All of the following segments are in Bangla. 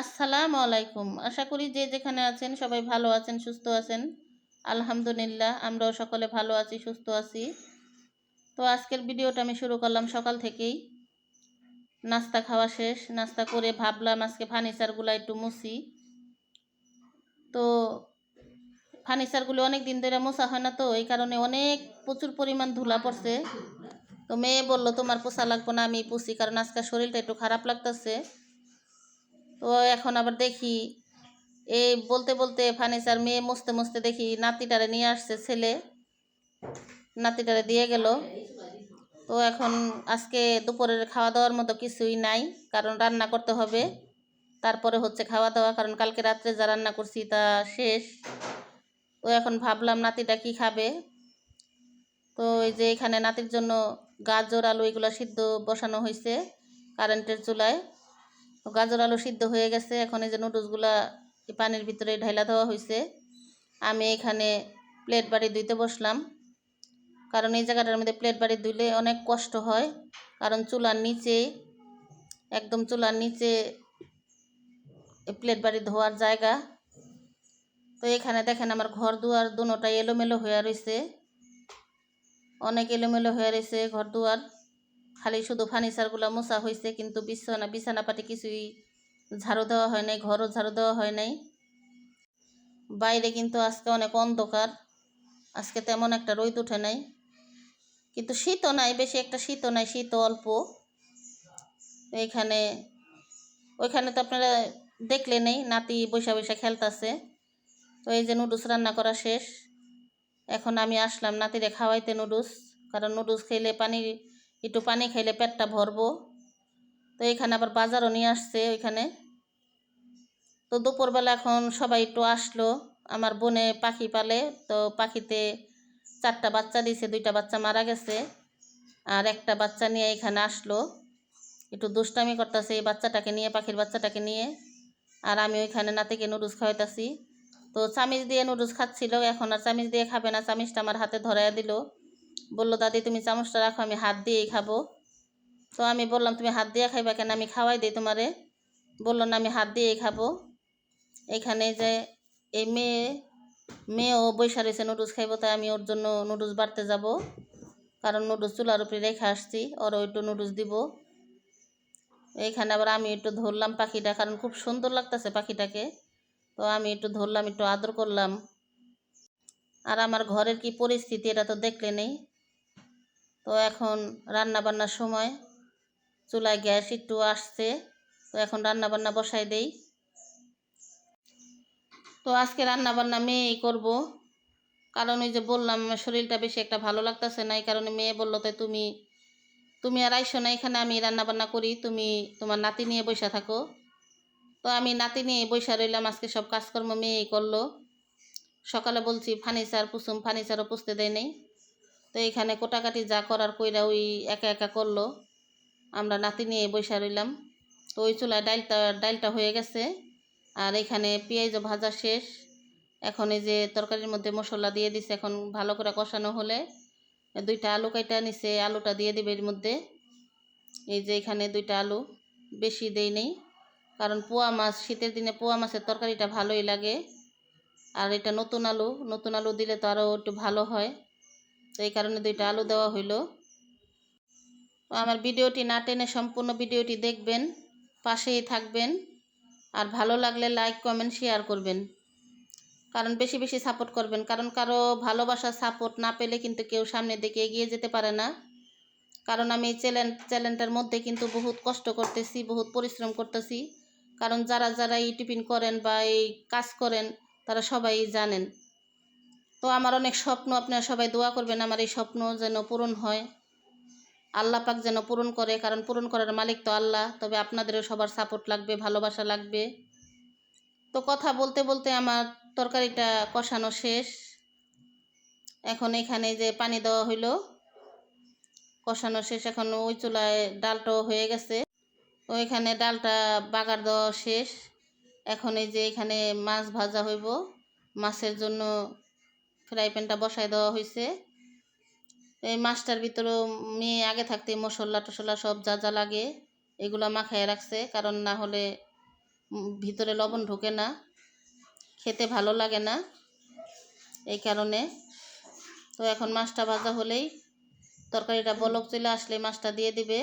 আসসালামু আলাইকুম। আশা করি যে যেখানে আছেন সবাই ভালো আছেন, সুস্থ আছেন। আলহামদুলিল্লাহ, আমরাও সকলে ভালো আছি, সুস্থ আছি। তো আজকের ভিডিওটা আমি শুরু করলাম সকাল থেকেই। নাস্তা খাওয়া শেষ, নাস্তা করে ভাবলাম আজকে ফার্নিচারগুলো একটু মুছি। তো ফার্নিচারগুলো অনেক দিন ধরে মোছা হয় না তো, এই কারণে অনেক প্রচুর পরিমাণ ধুলা পড়ছে। তো মেয়ে বলল, তোমার পোষা লাগবো না, আমি পুষি কারণ আজকে শরীরটা একটু খারাপ লাগতেছে। তো এখন আবার দেখি, এই বলতে বলতে ফার্নিচার মেয়ে মুছতে মুছতে দেখি নাতিটারে নিয়ে আসছে ছেলে। নাতিটারে দিয়ে গেল। তো এখন আজকে দুপুরের খাওয়া দাওয়ার মতো কিছুই নাই, কারণ রান্না করতে হবে। তারপরে হচ্ছে খাওয়া দাওয়া কারণ কালকে রাত্রে যা রান্না করছি তা শেষ। তো এখন ভাবলাম নাতিটা কি খাবে। তো এই যে এখানে নাতির জন্য গাজর, আলু এগুলো সিদ্ধ বসানো হয়েছে কারেন্টের চুলায়। গাজর আলু সিদ্ধ হয়ে গেছে। এখন এই যে নুডলসগুলা পানির ভিতরে ঢাইলা দেওয়া হয়েছে আমি এখানে প্লেট বাড়ি ধুইতে বসলাম। কারণ এই জায়গাটার মধ্যে প্লেট বাড়ি ধুইলে অনেক কষ্ট হয়। কারণ চুলার নিচে, একদম চুলার নিচে প্লেট বাড়ি ধোয়ার জায়গা। তো এখানে দেখেন আমার ঘর দুয়ার দুটাই এলোমেলো হয়ে রয়েছে অনেক এলোমেলো হয়ে রয়েছে ঘর দুয়ার। খালি শুধু ফার্নিচারগুলো মোছা হয়েছে কিন্তু বিছানা বিছানা পাটি কিছুই ঝাড়ু দেওয়া হয় নাই, ঘরও ঝাড়ু দেওয়া হয় নাই। বাইরে কিন্তু আজকে অনেক অন্ধকার, আজকে তেমন একটা রোদ উঠে নাই। কিন্তু শীতও নাই, বেশি একটা শীতও নাই শীতও অল্প। এইখানে ওইখানে তো আপনারা দেখলে নেই, নাতি বৈশা বৈশা খেলতেছে। তো এই যে নুডলস রান্না করা শেষ। এখন আমি আসলাম নাতিরে খাওয়াইতে নুডলস, কারণ নুডলস খেলে পানি একটু পানি খাইলে পেটটা ভরবো। তো এখানে আবার বাজারও নিয়ে আসছে ওইখানে। তো দুপুরবেলা এখন সবাই একটু আসলো। আমার বোনে পাখি পালে, তো পাখিতে চারটা বাচ্চা দিছে, দুইটা বাচ্চা মারা গেছে। আর একটা বাচ্চা নিয়ে এখানে আসলো। একটু দুষ্টামি করতেছে এই বাচ্চাটাকে নিয়ে, পাখির বাচ্চাটাকে নিয়ে। আর আমি ওইখানে নাতিকে নুডলস খাওয়াইতেছি। তো চামিচ দিয়ে নুডলস খাচ্ছিল, এখন আর চামিচ দিয়ে খাবে না। চামিচটা আমার হাতে ধরাইয়া দিল। বলল, দাদি, তুমি চামচটা রাখো, আমি হাত দিয়েই খাব। তো আমি বললাম, তুমি হাত দিয়ে খাইবা কেন? আমি খাওয়াই দিই তোমারে। বলল, না, আমি হাত দিয়েই খাব। এখানে যে এই মেয়ে, মেয়েও বৈশা রয়েছে নুডলস খাইবো, তাই আমি ওর জন্য নুডলস বাড়তে যাব। কারণ নুডলস চুলার উপরে রেখে আসছি, ওরও একটু নুডলস দিব। এইখানে আবার আমি একটু ধরলাম পাখিটা, কারণ খুব সুন্দর লাগতেছে পাখিটাকে। তো আমি একটু ধরলাম, একটু আদর করলাম। আর আমার ঘরের কি পরিস্থিতি, এটা তো দেখলে নেই। তো এখন রান্না বান্নার সময়। চুলায় গ্যাস একটু আসছে, তো এখন রান্না বান্না বসাই দেই। তো আজকে রান্না বান্না মেয়েই করব। কারণ ওই যে বললাম, আমার শরীরটা বেশি একটা ভালো লাগতেছে না, এই কারণে মেয়ে বলল তাই তুমি তুমি আর আইসো না, এখানে আমি রান্না বান্না করি, তুমি তোমার নাতি নিয়ে বসে থাকো। তো আমি নাতি নিয়ে বসে রইলাম, আজকে সব কাজকর্ম মেয়েই করল। সকালে বলছি, ফার্নিচার পুষুম ফার্নিচারও পুষতে দেয় নেই। তো এইখানে কোটাকাটি যা করার কইরা ওই একা একা করল। আমরা নাতি নিয়ে বসে রইলাম। তো ওই চুলায় ডালটা ডালটা হয়ে গেছে। আর এখানে পেঁয়াজও ভাজা শেষ। এখন এই যে তরকারির মধ্যে মশলা দিয়ে দিছে, এখন ভালো করে কষানো হলে দুইটা আলু কাইটা নিছে, আলুটা দিয়ে দিবে এর মধ্যে। এই যে এখানে দুইটা আলু, বেশি দেই নেই। কারণ পোয়া মাছ, শীতের দিনে পোয়া মাছের তরকারিটা ভালোই লাগে। আর এটা নতুন আলু নতুন আলু দিলে তো আরও একটু ভালো হয়। এই কারণে দুইটা আলু দেওয়া হইল। আমার ভিডিওটি না টেনে সম্পূর্ণ ভিডিওটি দেখবেন, পাশেই থাকবেন, আর ভালো লাগলে লাইক, কমেন্ট, শেয়ার করবেন। কারণ বেশি বেশি সাপোর্ট করবেন, কারণ কারও ভালোবাসা সাপোর্ট না পেলে কিন্তু কেউ সামনের দিকে এগিয়ে যেতে পারে না। কারণ আমি এই চ্যালেঞ্জ চ্যালেঞ্জটার মধ্যে কিন্তু বহুত কষ্ট করতেছি, বহুত পরিশ্রম করতেছি। কারণ যারা যারা এই টিফিন করেন বা এই কাজ করেন, তারা সবাই জানেন। তো আমার অনেক স্বপ্ন, আপনারা সবাই দোয়া করবেন আমার এই স্বপ্ন যেন পূরণ হয়। আল্লাহ পাক যেন পূরণ করে, কারণ পূরণ করার মালিক তো আল্লাহ, তবে আপনাদেরও সবার সাপোর্ট লাগবে, ভালোবাসা লাগবে। তো কথা বলতে বলতে আমার তরকারিটা কষানো শেষ। এখন এখানে যে পানি দেওয়া হইল, কষানো শেষ। এখন ওই চুলায় ডালটাও হয়ে গেছে। তো এখানে ডালটা বাগার দেওয়া শেষ। এখন এই যে এখানে মাছ ভাজা হইব, মাছের জন্য ফ্রাই প্যানটা বসায় দেওয়া হয়েছে এই মাছটার ভিতরেও মেয়ে আগে থাকতে মশলা টশলা সব যা যা লাগে এগুলো মাখায় রাখছে, কারণ না হলে ভিতরে লবণ ঢোকে না, খেতে ভালো লাগে না এই কারণে। তো এখন মাছটা ভাজা হলেই তরকারিটা বলক চলে আসলে মাছটা দিয়ে দিবে।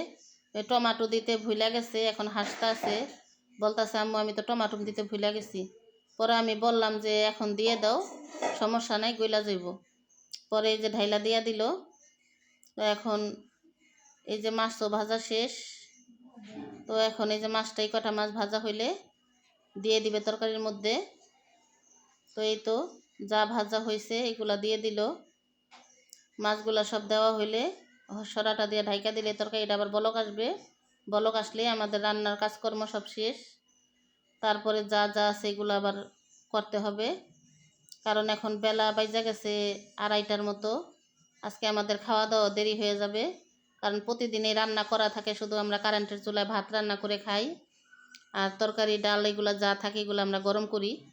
টমাটো দিতে ভুলে গেছে, এখন হাসতে আছে, বলতেছে, আম্মু, আমি তো টমাটো দিতে ভুলে গেছি। পরে আমি বললাম যে, এখন দিয়ে দাও, সমস্যা নাই, গইলা যাইব। পরে এই যে ঢাইলা দিয়া দিল, তো এখন এই যে মাছ তো ভাজা শেষ। তো এখন এই যে মাছটাই কটা মাছ ভাজা হইলে দিয়ে দিবে তরকারির মধ্যে। তো এই তো যা ভাজা হয়েছে এগুলা দিয়ে দিল। মাছগুলা সব দেওয়া হইলে সরাটা দিয়ে ঢাইকা দিলে তরকারিটা আবার বলক আসবে। বলক আসলে আমাদের রান্নার কাজকর্ম সব শেষ। তারপরে যা যা আছে এগুলো আবার করতে হবে। কারণ এখন বেলা বাইজা গেছে আড়াইটার মতো। আজকে আমাদের খাওয়া দাওয়া দেরি হয়ে যাবে। কারণ প্রতিদিনই রান্না করা থাকে, শুধু আমরা কারেন্টের চুলায় ভাত রান্না করে খাই। আর তরকারি, ডাল এগুলো যা থাকে এগুলো আমরা গরম করি।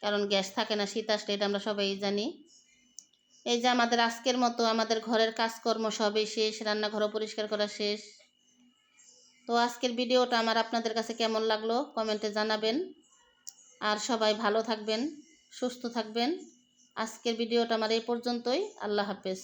কারণ গ্যাস থাকে না, শীত আসলে এটা আমরা সবাই জানি। এই যে আমাদের আজকের মতো, আমাদের ঘরের কাজকর্ম সবই শেষ, রান্নাঘরও পরিষ্কার করা শেষ। তো আজকের ভিডিওটা আমার আপনাদের কাছে কেমন লাগল কমেন্টে জানাবেন। আর সবাই ভালো থাকবেন, সুস্থ থাকবেন। আজকের ভিডিওটা আমার এই পর্যন্তই। আল্লাহ হাফেজ।